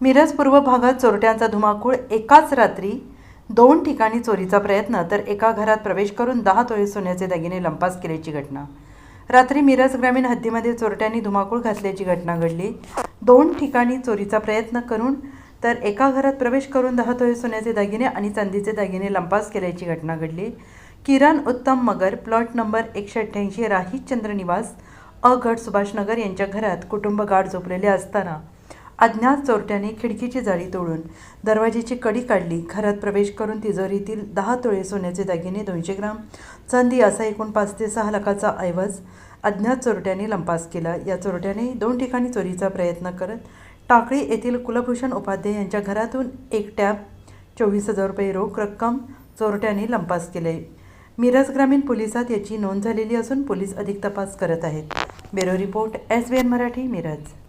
मिरज पूर्व भागात चोरट्यांचा धुमाकूळ एकाच रात्री दोन ठिकाणी चोरीचा प्रयत्न तर एका घरात प्रवेश करून दहा तोळे सोन्याचे दागिने लंपास केल्याची घटना. रात्री मिरज ग्रामीण हद्दीमध्ये चोरट्यांनी धुमाकूळ घातल्याची घटना घडली. दोन ठिकाणी चोरीचा प्रयत्न करून तर एका घरात प्रवेश करून दहा तोळे सोन्याचे दागिने आणि चांदीचे दागिने लंपास केल्याची घटना घडली. किरण उत्तम मगर प्लॉट नंबर एकशे अठ्ठ्याऐंशी राहीत चंद्र निवास अ. गट सुभाषनगर यांच्या घरात कुटुंब गाठ झोपलेले असताना अज्ञात चोरट्याने खिडकीची जाळी तोडून दरवाजेची कडी काढली. घरात प्रवेश करून तिजोरीतील दहा तोळे सोन्याचे दागिने दोनशे ग्राम चांदी असा एकूण पाच ते सहा लाखाचा ऐवज अज्ञात चोरट्याने लंपास केला. या चोरट्याने दोन ठिकाणी चोरीचा प्रयत्न करत टाकळी येथील कुलभूषण उपाध्याय यांच्या घरातून एक टॅब चोवीस हजार रुपये रोख रक्कम चोरट्याने लंपास केले. मिरज ग्रामीण पोलिसात याची नोंद झालेली असून पोलीस अधिक तपास करत आहेत. Bureau report S B N Marathi Miraj.